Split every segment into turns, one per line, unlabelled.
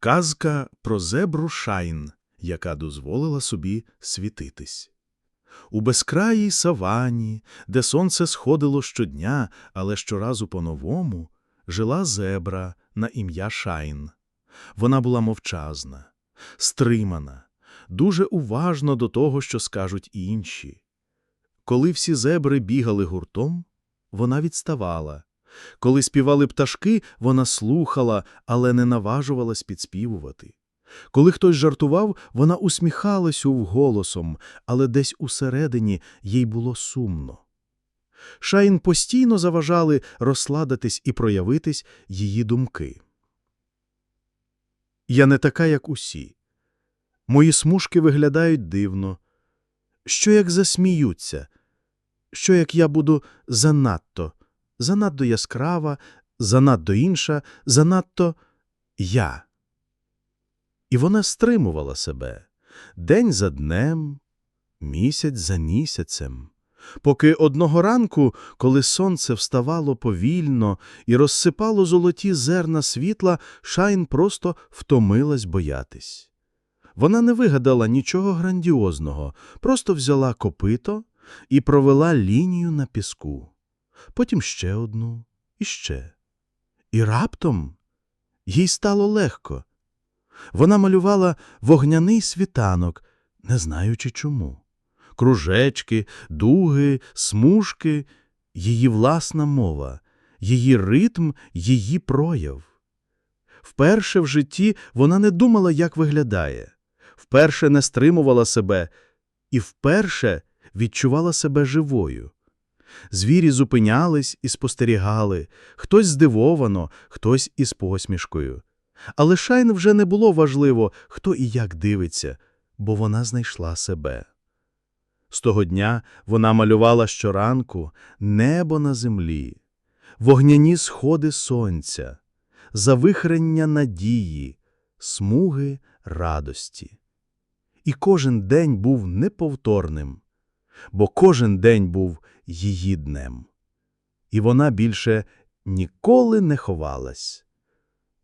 Казка про зебру Шайн, яка дозволила собі світитись. У безкраїй савані, де сонце сходило щодня, але щоразу по-новому, жила зебра на ім'я Шайн. Вона була мовчазна, стримана, дуже уважна до того, що скажуть інші. Коли всі зебри бігали гуртом, вона відставала. Коли співали пташки, вона слухала, але не наважувалась підспівувати. Коли хтось жартував, вона усміхалась увголосом, але десь усередині їй було сумно. Шайн постійно заважали розсладитись і проявитись її думки. Я не така, як усі. Мої смужки виглядають дивно. Що як засміються? Що як я буду занадто, занадто яскрава, занадто інша, занадто я? І вона стримувала себе день за днем, місяць за місяцем. Поки одного ранку, коли сонце вставало повільно і розсипало золоті зерна світла, Шайн просто втомилась боятись. Вона не вигадала нічого грандіозного, просто взяла копито і провела лінію на піску. Потім ще одну і ще. І раптом їй стало легко. Вона малювала вогняний світанок, не знаючи чому. Кружечки, дуги, смужки — її власна мова, її ритм, її прояв. Вперше в житті вона не думала, як виглядає, вперше не стримувала себе і вперше відчувала себе живою. Звірі зупинялись і спостерігали, хтось здивовано, хтось із посмішкою. Але Шайн вже не було важливо, хто і як дивиться, бо вона знайшла себе. З того дня вона малювала щоранку небо на землі, вогняні сходи сонця, завихрення надії, смуги радості. І кожен день був неповторним, бо кожен день був її днем. І вона більше ніколи не ховалась.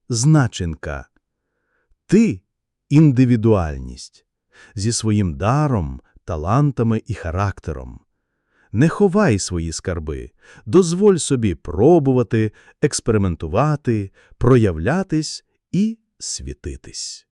Значенка. Ти – індивідуальність зі своїм даром, талантами і характером. Не ховай свої скарби, дозволь собі пробувати, експериментувати, проявлятись і світитись.